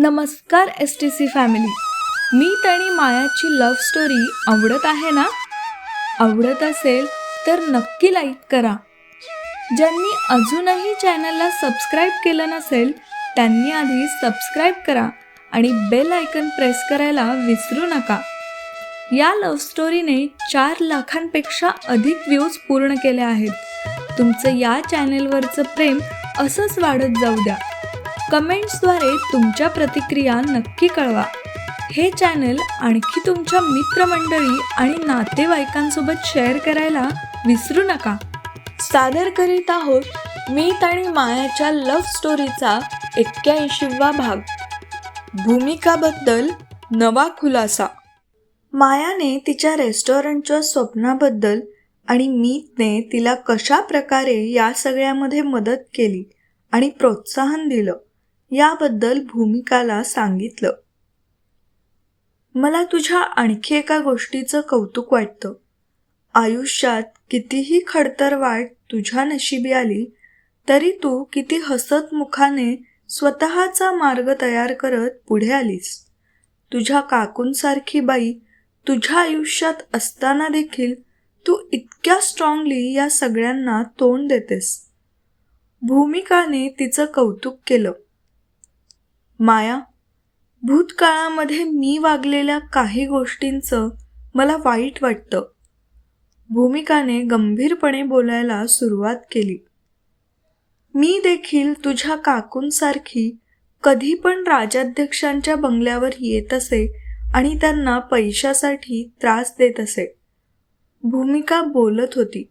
नमस्कार S T C family मी आणि मायाची लव्ह स्टोरी आवडत आहे ना? आवडत असेल तर नक्की लाईक करा. ज्यांनी अजूनही चॅनलला सबस्क्राईब केलं नसेल त्यांनी आधी सबस्क्राईब करा आणि बेल आयकन प्रेस करायला विसरू नका. या लव्ह स्टोरीने चार लाखांपेक्षा अधिक व्ह्यूज पूर्ण केले आहेत. तुमचं या चॅनेलवरचं प्रेम असंच वाढत जाऊ द्या. कमेंट्सद्वारे तुमच्या प्रतिक्रिया नक्की कळवा. हे चॅनल आणखी तुमच्या मित्रमंडळी आणि नातेवाईकांसोबत शेअर करायला विसरू नका. सादर करीत आहोत मीत आणि मायाच्या लव्ह स्टोरीचा एक्क्याऐंशीवा भाग. भूमिकाबद्दल नवा खुलासा. मायाने तिच्या रेस्टॉरंटच्या स्वप्नाबद्दल आणि मीतने तिला कशा प्रकारे या सगळ्यामध्ये मदत केली आणि प्रोत्साहन दिलं. याबद्दल भूमिकाला सांगितलं. मला तुझ्या आणखी एका गोष्टीचं कौतुक वाटतं. आयुष्यात कितीही खडतर वाट तुझ्या नशिबी आली तरी तू किती हसत मुखाने स्वतःचा मार्ग तयार करत पुढे आलीस. तुझ्या काकूंसारखी बाई तुझ्या आयुष्यात असताना देखील तू इतक्या स्ट्रॉंगली या सगळ्यांना तोंड देतेस. भूमिकाने तिचं कौतुक केलं. माया भूतकाळामध्ये मी वागलेल्या काही गोष्टींचं मला वाईट वाटतं. भूमिकाने गंभीरपणे बोलायला सुरुवात केली. मी देखील तुझ्या काकूंसारखी कधी पण राजाध्यक्षांच्या बंगल्यावर येत असे आणि त्यांना पैशासाठी त्रास देत असे. भूमिका बोलत होती.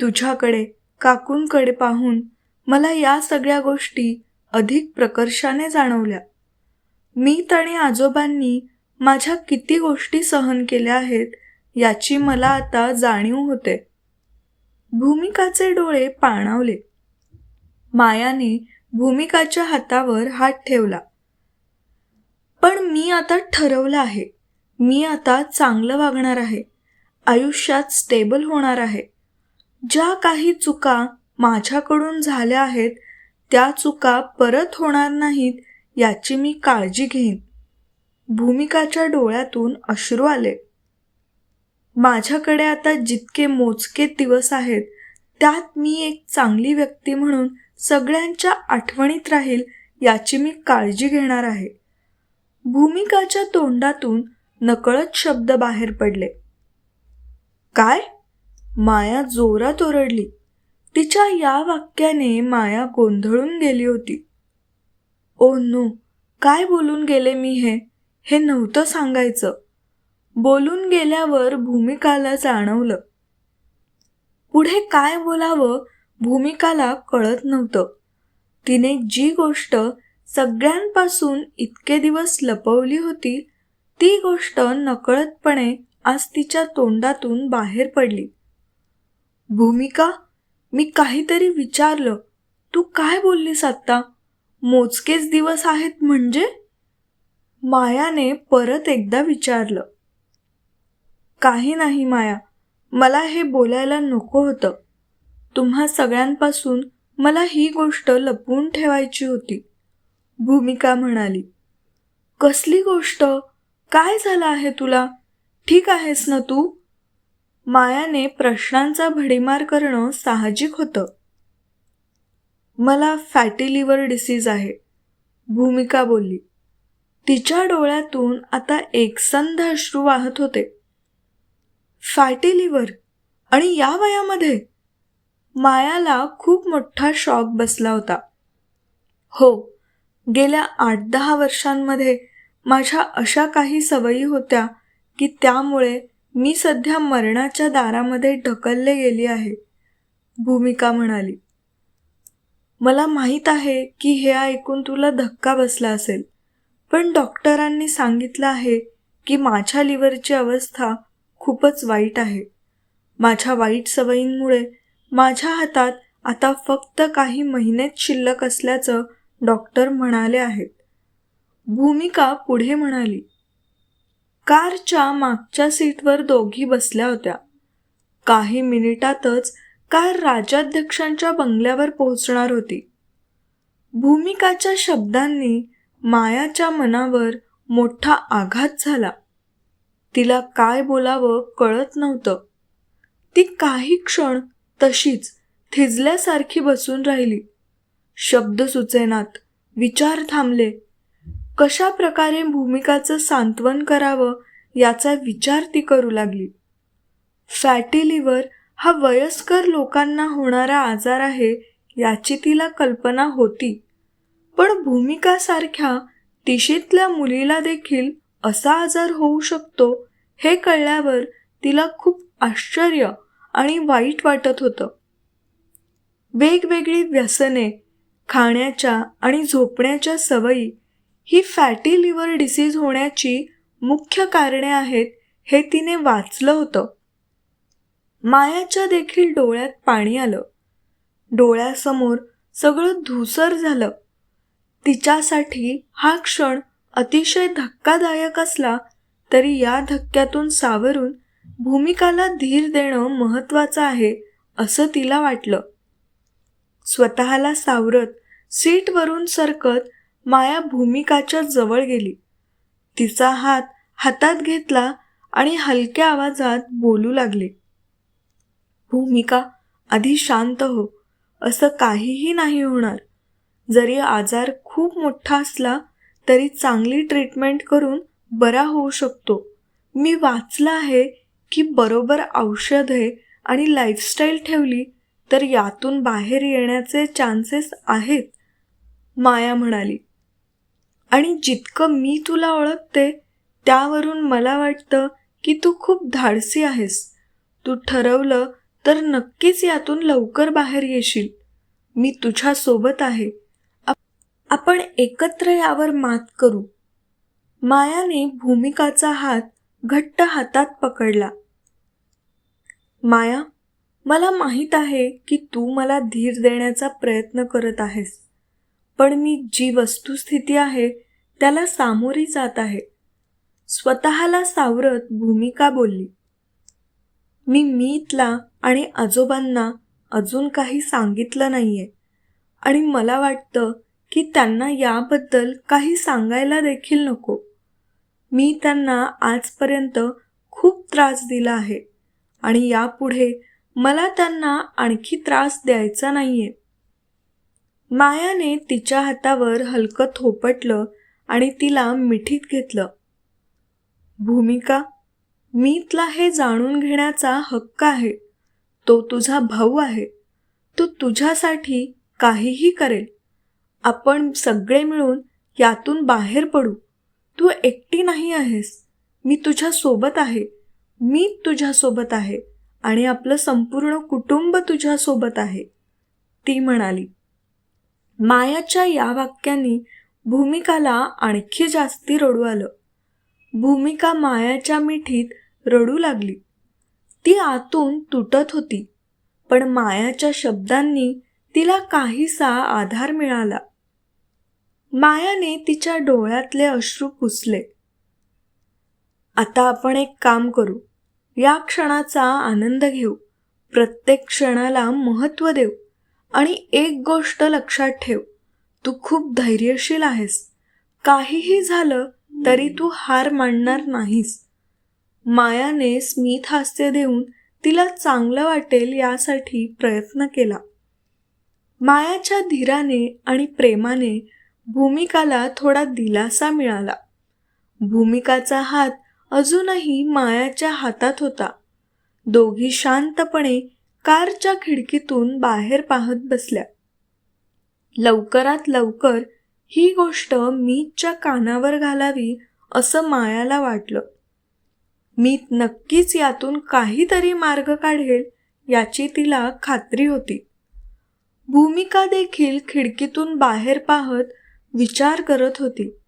तुझ्याकडे काकूंकडे पाहून मला या सगळ्या गोष्टी अधिक प्रकर्षाने जाणवल्या. मी आणि आजोबांनी माझ्या किती गोष्टी सहन केल्या आहेत याची मला आता जाणीव होते. भूमिकाचे डोळे पाणावले. मायाने भूमिकाच्या हातावर हात ठेवला. पण मी आता ठरवलं आहे. मी आता चांगलं वागणार आहे. आयुष्यात स्टेबल होणार आहे. ज्या काही चुका माझ्याकडून झाल्या आहेत त्या चुका परत होणार नाहीत याची मी काळजी घेईन. भूमिकाच्या डोळ्यातून अश्रू आले. माझ्याकडे आता जितके मोजके दिवस आहेत त्यात मी एक चांगली व्यक्ती म्हणून सगळ्यांच्या आठवणीत राहील याची मी काळजी घेणार आहे. भूमिकाच्या तोंडातून नकळत शब्द बाहेर पडले. काय? माया जोरात ओरडली. तिच्या या वाक्याने माया गोंधळून गेली होती. ओ नो काय बोलून गेले मी हे? हे नव्हतं सांगायचं. बोलून गेल्यावर भूमिकाला जाणवलं. पुढे काय बोलावं भूमिकाला कळत नव्हतं. तिने जी गोष्ट सगळ्यांपासून इतके दिवस लपवली होती ती गोष्ट नकळतपणे आज तिच्या तोंडातून बाहेर पडली. भूमिका मी काहीतरी विचारलं तू काय बोललीस आत्ता? मोजकेच दिवस आहेत म्हणजे? मायाने परत एकदा विचारलं काही नाही माया मला हे बोलायला नको होतं. तुम्हा सगळ्यांपासून मला ही गोष्ट लपवून ठेवायची होती. भूमिका म्हणाली कसली गोष्ट? काय झालं आहे तुला? ठीक आहेस ना तू? मायाने प्रश्नांचा भडीमार करणं साहजिक होतं. मला फॅटी लिव्हर डिसीज आहे भूमिका बोलली. तिच्या डोळ्यातून आता एकसंध अश्रू वाहत होते. फॅटी लिव्हर आणि या वयामध्ये? मायाला खूप मोठा शॉक बसला होता. हो गेल्या आठ दहा वर्षांमध्ये माझ्या अशा काही सवयी होत्या की त्यामुळे मी सध्या मरणाच्या दारामध्ये ढकलले गेली आहे. भूमिका म्हणाली मला माहीत आहे की हे ऐकून तुला धक्का बसला असेल पण डॉक्टरांनी सांगितलं आहे की माझ्या लिव्हरची अवस्था खूपच वाईट आहे. माझ्या वाईट सवयींमुळे माझ्या हातात आता फक्त काही महिनेच शिल्लक असल्याचं डॉक्टर म्हणाले आहेत. भूमिका पुढे म्हणाली कारच्या मागच्या सीटवर दोघी बसल्या होत्या. काही मिनिटातच कार राजाध्यक्षांच्या बंगल्यावर पोहोचणार होती. भूमिकाच्या शब्दांनी मायाच्या मनावर मोठा आघात झाला. तिला काय बोलावं कळत नव्हतं. ती काही क्षण तशीच थिजल्यासारखी बसून राहिली. शब्द सुचेनात विचार थांबले. कशा प्रकारे भूमिकाचं सांत्वन करावं याचा विचार ती करू लागली. फॅटी लिव्हर हा वयस्कर लोकांना होणारा आजार आहे याची तिला कल्पना होती. पण भूमिकासारख्या तिशीतल्या मुलीला देखील असा आजार होऊ शकतो हे कळल्यावर तिला खूप आश्चर्य आणि वाईट वाटत होतं. वेगवेगळी व्यसने खाण्याच्या आणि झोपण्याच्या सवयी ही फॅटी लिव्हर डिसीज होण्याची मुख्य कारणे आहेत हे तिने वाचलं होतं. मायाच्या देखील डोळ्यात पाणी आलं. डोळ्यासमोर सगळं धुसर झालं. तिच्यासाठी हा क्षण अतिशय धक्कादायक असला तरी या धक्क्यातून सावरून भूमिकाला धीर देणं महत्त्वाचं आहे असं तिला वाटलं. स्वतःला सावरत सीटवरून सरकत माया भूमिकाच्या जवळ गेली. तिचा हात हातात घेतला आणि हलक्या आवाजात बोलू लागले. भूमिका आधी शांत हो. असं काहीही नाही होणार. जरी आजार खूप मोठा असला तरी चांगली ट्रीटमेंट करून बरा होऊ शकतो. मी वाचलं आहे की बरोबर औषधे आणि लाईफस्टाईल ठेवली तर यातून बाहेर येण्याचे चान्सेस आहेत माया म्हणाली. आणि जितकं मी तुला ओळखते त्यावरून मला वाटतं की तू खूप धाडसी आहेस. तू ठरवलं तर नक्कीच यातून लवकर बाहेर येशील. मी तुझ्या सोबत आहे. आपण एकत्र यावर मात करू. मायाने भूमिकाचा हात घट्ट हातात पकडला. माया मला माहीत आहे की तू मला धीर देण्याचा प्रयत्न करत आहेस. पण मी जी वस्तुस्थिती आहे त्याला सामोरी जात आहे. स्वतःला सावरत भूमिका बोलली. मी मीतला आणि आजोबांना अजून काही सांगितलं नाहीये. आणि मला वाटतं की त्यांना याबद्दल काही सांगायला देखील नको. मी त्यांना आजपर्यंत खूप त्रास दिला आहे. आणि यापुढे मला त्यांना आणखी त्रास द्यायचा नाहीये. मायाने तिच्या हातावर हलकं थोपटलं आणि तिला मिठीत घेतलं. भूमिका मी तुला हे जाणून घेण्याचा हक्क आहे. तो तुझा भाऊ आहे. तो तुझ्यासाठी काहीही करेल. आपण सगळे मिळून यातून बाहेर पडू. तू एकटी नाही आहेस. मी तुझ्यासोबत आहे. मी तुझ्यासोबत आहे आणि आपलं संपूर्ण कुटुंब तुझ्यासोबत आहे. ती म्हणाली. मायाच्या या वाक्यांनी भूमिकाला आणखी जास्ती रडू आलं. भूमिका मायाच्या मिठीत रडू लागली. ती आतून तुटत होती पण मायाच्या शब्दांनी तिला काहीसा आधार मिळाला. मायाने तिच्या डोळ्यातले अश्रू पुसले. आता आपण एक काम करू या क्षणाचा आनंद घेऊ प्रत्येक क्षणाला महत्त्व देऊ. आणि एक गोष्ट लक्षात ठेव. तू खूप धैर्यशील आहेस. काहीही झालं तरी तू हार मानणार नाहीस. मायाने स्मित हास्य देऊन तिला चांगलं वाटेल यासाठी प्रयत्न केला. मायाच्या धीराने आणि प्रेमाने भूमिकाला थोडा दिलासा मिळाला. भूमिकाचा हात अजूनही मायाच्या हातात होता. दोघी शांतपणे कारच्या खिडकीतून बाहेर पाहत बसल्या. लवकरात लवकर ही गोष्ट मीतच्या कानावर घालावी असं मायाला वाटलं. मीत नक्कीच यातून काहीतरी मार्ग काढेल याची तिला खात्री होती. भूमिका देखील खिडकीतून बाहेर पाहत विचार करत होती.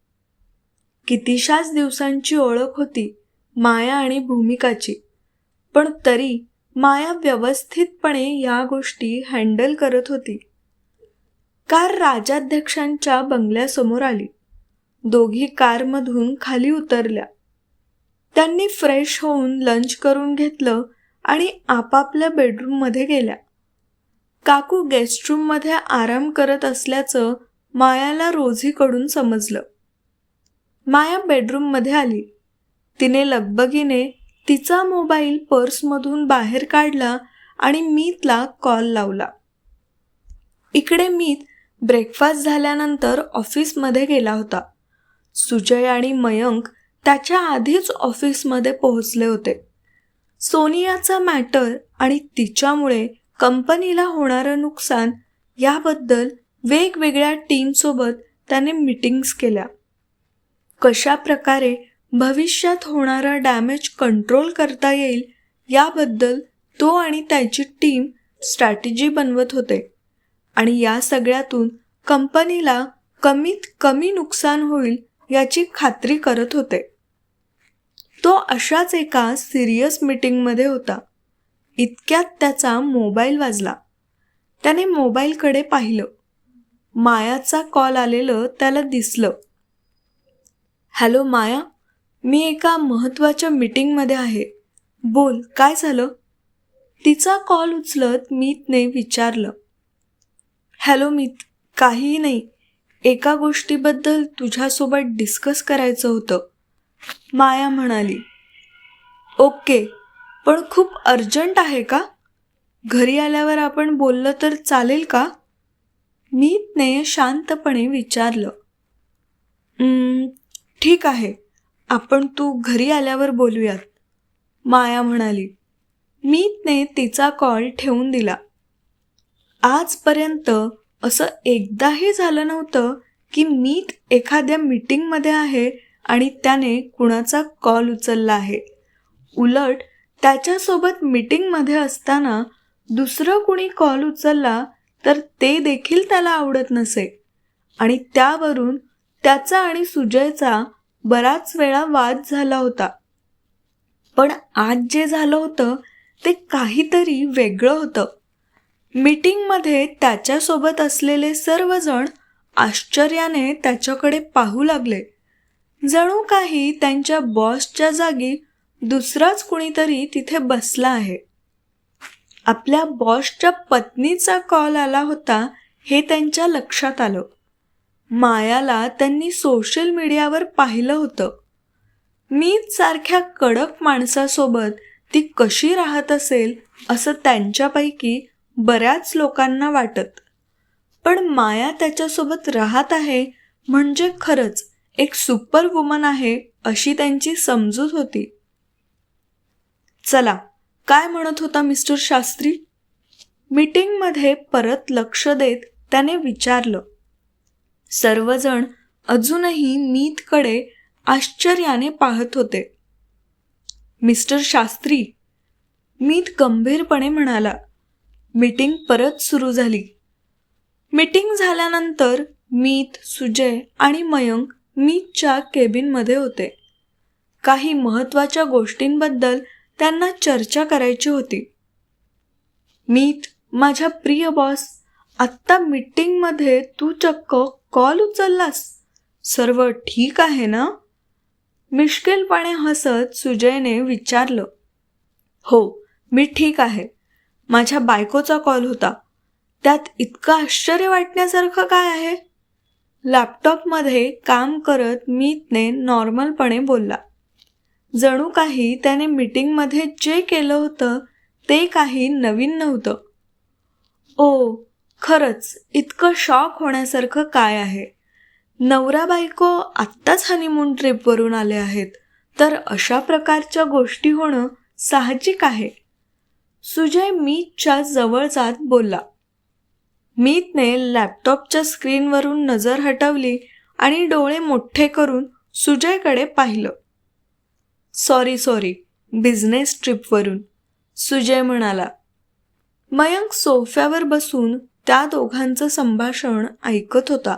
कितीशाच दिवसांची ओळख होती माया आणि भूमिकाची पण तरी माया व्यवस्थितपणे या गोष्टी हँडल करत होती. कार राजाध्यक्षांच्या बंगल्यासमोर आली. दोघी कारमधून खाली उतरल्या. त्यांनी फ्रेश होऊन लंच करून घेतलं आणि आपापल्या बेडरूममध्ये गेल्या. काकू गेस्ट रूममध्ये आराम करत असल्याचं मायाला रोझीकडून समजलं. माया बेडरूममध्ये आली. तिने लगबगीने तिचा मोबाईल पर्समधून बाहेर काढला आणि मीतला कॉल लावला. इकडे मीत ब्रेकफास्ट झाल्यानंतर ऑफिसमध्ये गेला होता. सुजय आणि मयंक त्याच्या आधीच ऑफिसमध्ये पोहोचले होते. सोनियाचा मॅटर आणि तिच्यामुळे कंपनीला होणारं नुकसान याबद्दल वेगवेगळ्या टीमसोबत त्याने मीटिंग्स केल्या. कशा प्रकारे भविष्यात होणारा डॅमेज कंट्रोल करता येईल याबद्दल तो आणि त्याची टीम स्ट्रॅटेजी बनवत होते. आणि या सगळ्यातून कंपनीला कमीत कमी नुकसान होईल याची खात्री करत होते. तो अशाच एका सिरियस मीटिंगमध्ये होता. इतक्यात त्याचा मोबाईल वाजला. त्याने मोबाईलकडे पाहिलं. मायाचा कॉल आलेलं त्याला दिसलं. हॅलो माया? मी एका महत्त्वाच्या मीटिंगमध्ये आहे. बोल काय झालं? तिचा कॉल उचलत मीतने विचारलं. हॅलो मीत काहीही नाही. एका गोष्टीबद्दल तुझ्यासोबत डिस्कस करायचं होतं. माया म्हणाली ओके पण खूप अर्जंट आहे का? घरी आल्यावर आपण बोललं तर चालेल का? मीतने शांतपणे विचारलं. ठीक आहे. आपण तू घरी आल्यावर बोलूयात. माया म्हणाली मीतने तिचा कॉल ठेवून दिला. आजपर्यंत असं एकदाही झालं नव्हतं की मीत एखाद्या मीटिंगमध्ये आहे आणि त्याने कुणाचा कॉल उचलला आहे. उलट त्याच्यासोबत मीटिंगमध्ये असताना दुसरं कुणी कॉल उचलला तर ते देखील त्याला आवडत नसे. आणि त्यावरून त्याचा आणि सुजयचा बराच वेळा वाद झाला होता. पण आज जे झालं होतं ते काहीतरी वेगळं होतं. मीटिंगमध्ये त्याच्यासोबत असलेले सर्वजण आश्चर्याने त्याच्याकडे पाहू लागले. जणू काही त्यांच्या बॉसच्या जागी दुसराच कुणीतरी तिथे बसला आहे. आपल्या बॉसच्या पत्नीचा कॉल आला होता हे त्यांच्या लक्षात आलं. मायाला त्यांनी सोशल मीडियावर पाहिलं होतं. मीच सारख्या कडक माणसासोबत ती कशी राहत असेल असं त्यांच्यापैकी बऱ्याच लोकांना वाटत. पण माया त्याच्यासोबत राहत आहे म्हणजे खरंच एक सुपर वुमन आहे अशी त्यांची समजूत होती. चला काय म्हणत होता मिस्टर शास्त्री? मीटिंगमध्ये परत लक्ष देत त्याने विचारलं. सर्वजण अजूनही मीतकडे आश्चर्याने पाहत होते. मिस्टर शास्त्री मीत गंभीरपणे म्हणाला मीटिंग परत सुरू झाली. मीटिंग झाल्यानंतर मीत सुजय आणि मयंक मीतच्या केबिनमध्ये होते. काही महत्त्वाच्या गोष्टींबद्दल त्यांना चर्चा करायची होती. मीत माझ्या प्रिय बॉस आत्ता मीटिंगमध्ये तू चक्क कॉल उचललास? सर्व ठीक आहे ना? मिश्किलपणे हसत सुजयने विचारलं. हो मी ठीक आहे. माझ्या बायकोचा कॉल होता. त्यात इतकं आश्चर्य वाटण्यासारखं काय आहे? लॅपटॉपमध्ये काम करत मीतने नॉर्मलपणे बोलला. जणू काही त्याने मीटिंगमध्ये जे केलं होतं ते काही नवीन नव्हतं. ओ खरंच इतकं शॉक होण्यासारखं काय आहे? नवरा बायको आत्ताच हनीमून ट्रिपवरून आले आहेत. तर अशा प्रकारच्या गोष्टी होणं साहजिक आहे. सुजय मीतच्या जवळ जात बोलला. मीतने लॅपटॉपच्या स्क्रीनवरून नजर हटवली आणि डोळे मोठे करून सुजयकडे पाहिलं. सॉरी सॉरी बिझनेस ट्रिपवरून सुजय म्हणाला. मयंक सोफ्यावर बसून त्या दोघांचं संभाषण ऐकत होता.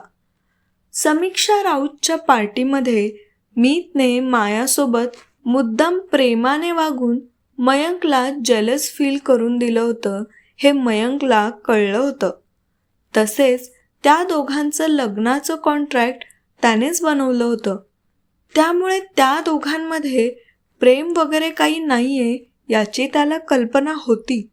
समीक्षा राऊतच्या पार्टीमध्ये मीतने मायासोबत मुद्दाम प्रेमाने वागून मयंकला जलस फील करून दिलं होतं हे मयंकला कळलं होतं. तसेच त्या दोघांचं लग्नाचं कॉन्ट्रॅक्ट त्यानेच बनवलं होतं. त्यामुळे त्या दोघांमध्ये प्रेम वगैरे काही नाही आहे याची त्याला कल्पना होती.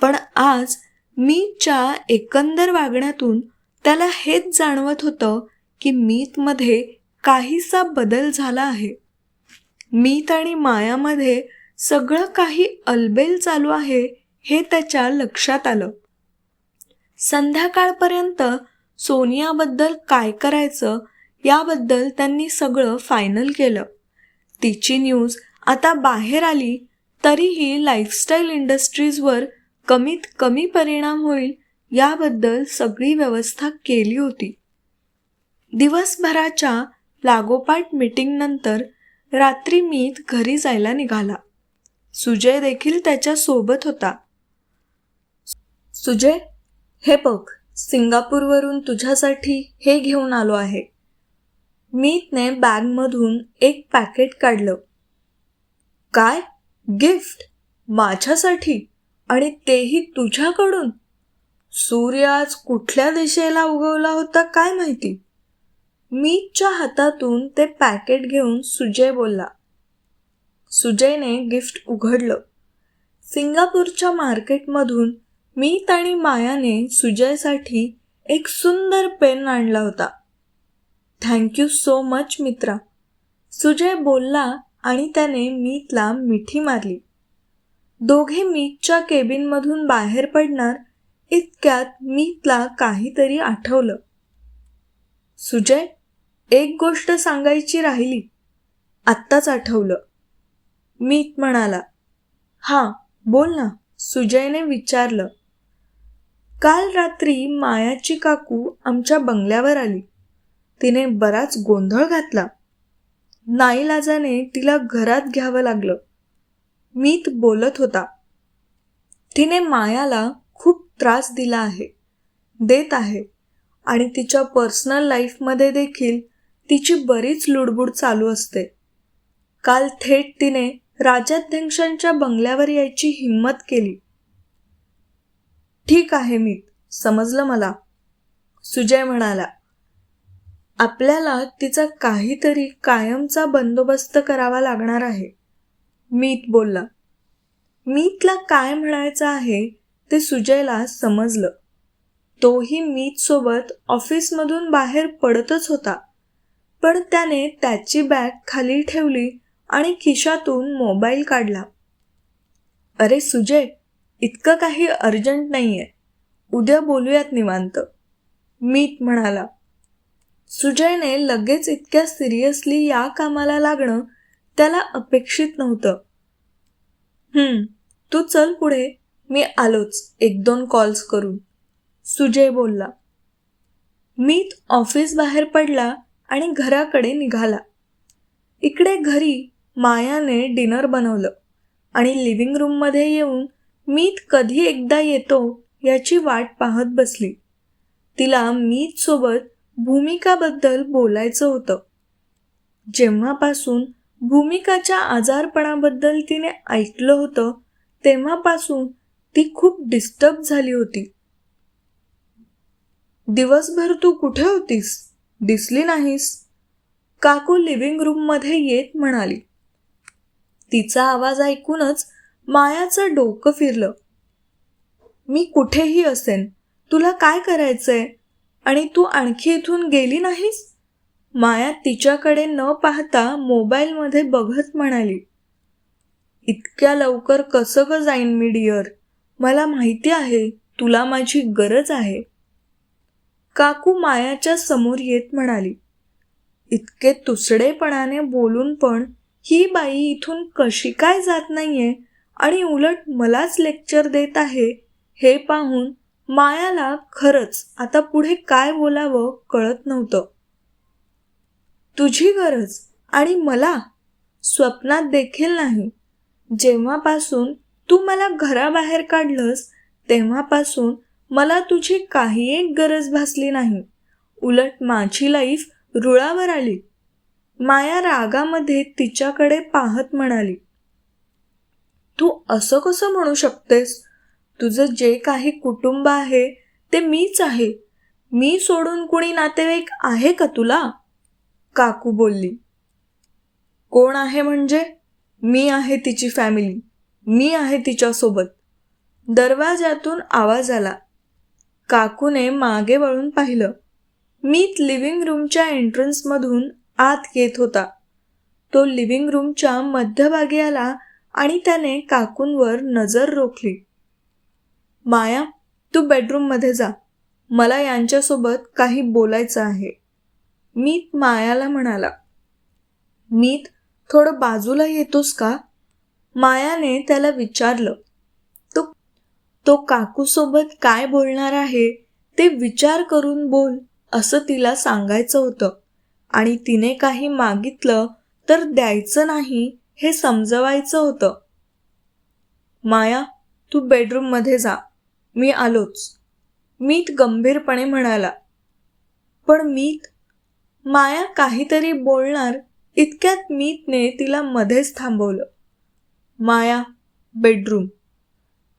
पण आज मीच्या एकंदर वागण्यातून त्याला हेच जाणवत होतं की मीतमध्ये काहीसा बदल झाला आहे. मीत आणि मायामध्ये सगळं काही अलबेल चालू आहे हे त्याच्या लक्षात आलं. संध्याकाळपर्यंत सोनियाबद्दल काय करायचं याबद्दल त्यांनी सगळं फायनल केलं. तिची न्यूज आता बाहेर आली तरीही लाईफस्टाईल इंडस्ट्रीजवर कमीत कमी परिणाम होईल याबद्दल सगळी व्यवस्था केली होती. दिवसभराच्या लागोपाठ मीटिंगनंतर रात्री मीत घरी जायला निघाला. सुजय देखील त्याच्या सोबत होता. सुजय हे बघ सिंगापूरवरून तुझ्यासाठी हे घेऊन आलो आहे. मीतने बॅगमधून एक पॅकेट काढलं. काय? गिफ्ट? माझ्यासाठी? आणि तेही तुझ्याकडून. सूर्य आज कुठल्या दिशेला उगवला होता काय माहिती? मीच्या हातातून ते पॅकेट घेऊन सुजय बोलला. सुजयने गिफ्ट उघडलं. सिंगापूरच्या मार्केटमधून मीत आणि मायाने सुजयसाठी एक सुंदर पेन आणला होता. थँक्यू सो मच मित्रा. सुजय बोलला आणि त्याने मीतला मिठी मारली. दोघे मीतच्या केबिनमधून बाहेर पडणार इतक्यात मीतला काहीतरी आठवलं. सुजय एक गोष्ट सांगायची राहिली. आत्ताच आठवलं. मीत म्हणाला हां बोल ना. सुजयने विचारलं. काल रात्री मायाची काकू आमच्या बंगल्यावर आली. तिने बराच गोंधळ घातला. नाईलाजाने तिला घरात घ्यावं लागलं. मीत बोलत होता. तिने मायाला खूप त्रास दिला आहे देत आहे आणि तिच्या पर्सनल लाईफमध्ये देखील तिची बरीच लुडबुड चालू असते. काल थेट तिने राजाध्यक्षांच्या बंगल्यावर यायची हिंमत केली. ठीक आहे मीत समजलं मला. सुजय म्हणाला आपल्याला तिचा काहीतरी कायमचा बंदोबस्त करावा लागणार आहे. मीत बोलला मीतला काय म्हणायचं आहे ते सुजयला समजलं. तोही मीतसोबत ऑफिसमधून बाहेर पडतच होता. पण त्याने त्याची बॅग खाली ठेवली आणि खिशातून मोबाईल काढला. अरे सुजय इतकं काही अर्जंट नाही आहे उद्या बोलूयात निवांत. मीत म्हणाला. सुजयने लगेच इतक्या सिरियसली या कामाला लागणं त्याला अपेक्षित नव्हतं. तू चल पुढे. मी आलोच. एक दोन कॉल्स करून. सुजय बोलला. मीत ऑफिस बाहेर पडला आणि घराकडे निघाला. इकडे घरी मायाने डिनर बनवलं आणि लिव्हिंग रूममध्ये येऊन मीत कधी एकदा येतो याची वाट पाहत बसली. तिला मीत सोबत भूमिकाबद्दल बोलायचं होतं. जेव्हापासून भूमिकाच्या आजारपणाबद्दल तिने ऐकलं होतं तेव्हापासून ती खूप डिस्टर्ब झाली होती. दिवसभर तू कुठे होतीस? दिसली नाहीस. काकू लिव्हिंग रूममध्ये येत म्हणाली. तिचा आवाज ऐकूनच मायाचं डोकं फिरलं. मी कुठेही असेन तुला काय करायचंय? आणि तू आणखी इथून गेली नाहीस? माया तिच्याकडे न पाहता मोबाईलमध्ये बघत म्हणाली इतक्या लवकर कसं ग जाईन मी डिअर? मला माहिती आहे तुला माझी गरज आहे. काकू मायाच्या समोर येत म्हणाली इतके तुसडेपणाने बोलून पण ही बाई इथून कशी काय जात नाहीये आणि उलट मलाच लेक्चर देत आहे हे पाहून मायाला खरंच आता पुढे काय बोलावं कळत नव्हतं. तुझी गरज आणि मला स्वप्नात देखील नाही. जेव्हापासून तू मला घराबाहेर काढलंस तेव्हापासून मला तुझी काही एक गरज भासली नाही. उलट माझी लाईफ रुळावर आली. माया रागामध्ये तिच्याकडे पाहत म्हणाली तू असं कसं म्हणू शकतेस? तुझं जे काही कुटुंब आहे ते मीच आहे. मी सोडून कुणी नातेवाईक आहे का तुला? काकू बोलली कोण आहे म्हणजे? मी आहे तिची फॅमिली मी आहे तिच्यासोबत. दरवाजातून आवाज आला. काकूने मागे वळून पाहिलं. मीत लिव्हिंग रूमच्या एंट्रन्समधून आत येत होता. तो लिव्हिंग रूमच्या मध्यभागी आला आणि त्याने काकूंवर नजर रोखली. माया तू बेडरूममध्ये जा. मला यांच्यासोबत काही बोलायचं आहे. मीत मायाला म्हणाला मीत थोडं बाजूला येतोस का? मायाने त्याला विचारलं तो तो काकूसोबत काय बोलणार आहे? ते विचार करून बोल असं तिला सांगायचं होतं. आणि तिने काही मागितलं तर द्यायचं नाही हे समजवायचं होतं. माया तू बेडरूममध्ये जा. मी आलोच. मीत गंभीरपणे म्हणाला पण मीत माया काहीतरी बोलणार इतक्यात मीतने तिला मध्येच थांबवलं. माया बेडरूम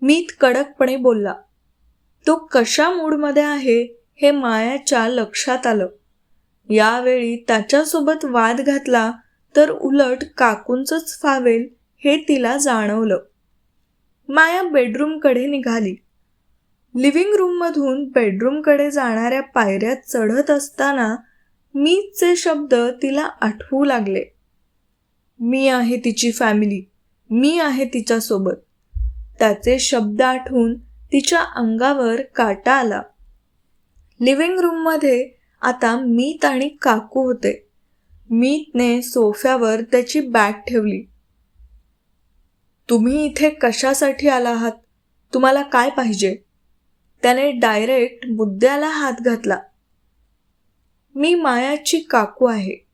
मीत कडकपणे बोलला तो कशा मूडमध्ये आहे हे मायाच्या लक्षात आलं. यावेळी त्याच्यासोबत वाद घातला तर उलट काकूंचंच फावेल हे तिला जाणवलं. माया बेडरूमकडे निघाली. लिव्हिंग रूममधून बेडरूमकडे जाणाऱ्या पायऱ्या चढत असताना मीचे शब्द तिला आठवू लागले. मी आहे तिची फॅमिली मी आहे तिच्यासोबत. त्याचे शब्द आठवून तिच्या अंगावर काटा आला. लिव्हिंग रूममध्ये आता मीत आणि काकू होते. मीतने सोफ्यावर त्याची बॅग ठेवली. तुम्ही इथे कशासाठी आला आहात? तुम्हाला काय पाहिजे? त्याने डायरेक्ट मुद्द्याला हात घातला. मी मायाची काकू आहे.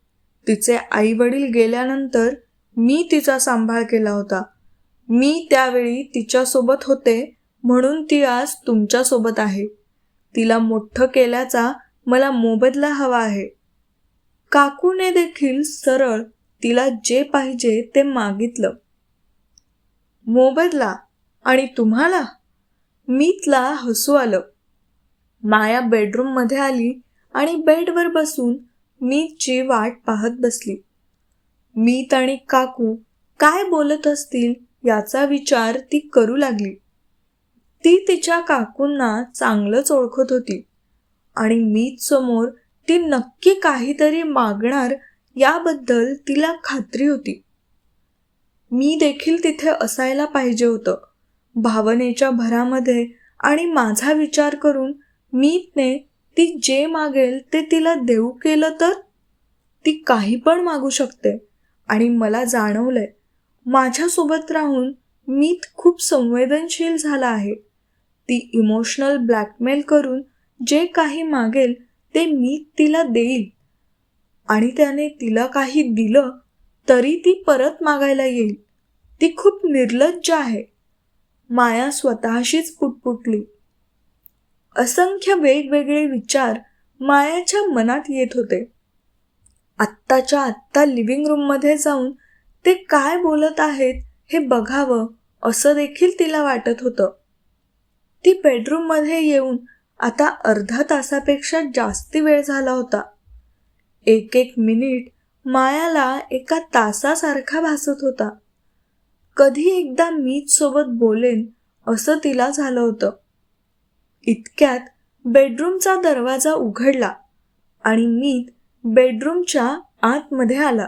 तिचे आई वडील गेल्यानंतर मी तिचा सांभाळ केला होता. मी त्यावेळी तिच्यासोबत होते म्हणून ती आज तुमच्यासोबत आहे. तिला मोठं केल्याचा मला मोबदला हवा आहे. काकूने देखील सरळ तिला जे पाहिजे ते मागितलं. मोबदला? आणि तुम्हाला? मी तिला हसू आलं. माया बेडरूममध्ये आली आणि बेडवर बसून मीतची वाट पाहत बसली. मीत आणि काकू काय बोलत असतील याचा विचार ती करू लागली. ती तिच्या काकूंना चांगलंच ओळखत होती आणि मीत समोर ती नक्की काहीतरी मागणार याबद्दल तिला खात्री होती. मी देखील तिथे असायला पाहिजे होतं. भावनेच्या भरामध्ये आणि माझा विचार करून मीतने ती जे मागेल ते तिला देऊ केलं तर ती काही पण मागू शकते. आणि मला जाणवलंय माझ्यासोबत राहून मी खूप संवेदनशील झाला आहे. ती इमोशनल ब्लॅकमेल करून जे काही मागेल ते मी तिला देईल. आणि त्याने तिला काही दिलं तरी ती परत मागायला येईल. ती खूप निर्लज्ज आहे. माया स्वतःशीच पुटपुटली. असंख्य वेगवेगळे विचार मायाच्या मनात येत होते. आत्ताच्या आत्ता लिव्हिंग रूममध्ये जाऊन ते काय बोलत आहेत हे बघावं असं देखील तिला वाटत होतं. ती बेडरूममध्ये येऊन आता अर्धा तासापेक्षा जास्ती वेळ झाला होता. एक एक मिनिट मायाला एका तासासारखा भासत होता. कधी एकदा मीच सोबत बोलेन असं तिला झालं होतं. इतक्यात बेडरूमचा दरवाजा उघडला आणि मी बेडरूमच्या आतमध्ये आला.